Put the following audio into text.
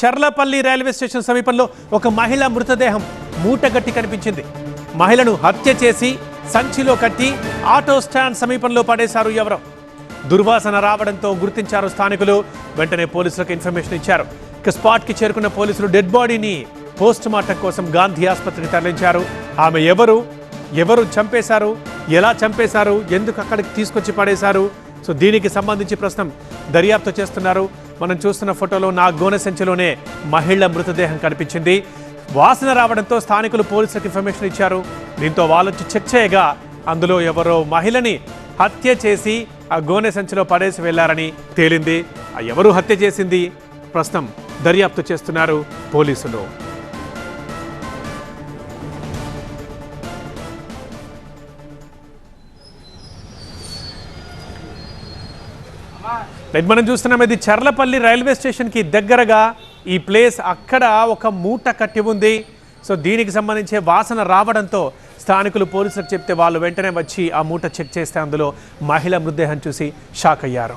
Cherlapalli railway station సమీపంలో ఒక మహిళ మృతదేహం మూటగట్టి కనిపించింది. మహిళను హత్య చేసి సంచిలో కట్టి ఆటో స్టాండ్ సమీపంలో పడేశారు ఎవరో. దుర్వాసన రావడంతో గుర్తించారు స్థానికులు. వెంటనే పోలీసులకు ఇన్ఫర్మేషన్ ఇచ్చారు. ఇక స్పాట్కి చేరుకున్న పోలీసులు డెడ్ బాడీని పోస్ట్ మార్టం కోసం గాంధీ ఆసుపత్రికి తరలించారు. ఆమె ఎవరు? ఎవరు చంపేశారు? ఎలా చంపేశారు? ఎందుకు అక్కడికి తీసుకొచ్చి పడేశారు? సో దీనికి సంబంధించి ప్రస్తుతం దర్యాప్తు చేస్తున్నారు. మనం చూస్తున్న ఫోటోలో నా గోనె సంచిలోనే మహిళ మృతదేహం కనిపించింది. వాసన రావడంతో స్థానికులు పోలీసులకు ఇన్ఫర్మేషన్ ఇచ్చారు. దీంతో వాళ్ళొచ్చి చెక్ చేయగా అందులో ఎవరో మహిళని హత్య చేసి ఆ గోనె సంచిలో పడేసి వెళ్ళారని తేలింది. ఆ ఎవరు హత్య చేసింది? ప్రస్తుతం దర్యాప్తు చేస్తున్నారు పోలీసులు. రైట్ మనం చూస్తున్నాం ఇది చర్లపల్లి రైల్వే స్టేషన్కి దగ్గరగా ఈ ప్లేస్ అక్కడ ఒక మూట కట్టి ఉంది. సో దీనికి సంబంధించే వాసన రావడంతో స్థానికులు పోలీసులకు చెప్తే వాళ్ళు వెంటనే వచ్చి ఆ మూట చెక్ చేస్తే అందులో మహిళ మృతదేహం చూసి షాక్ అయ్యారు.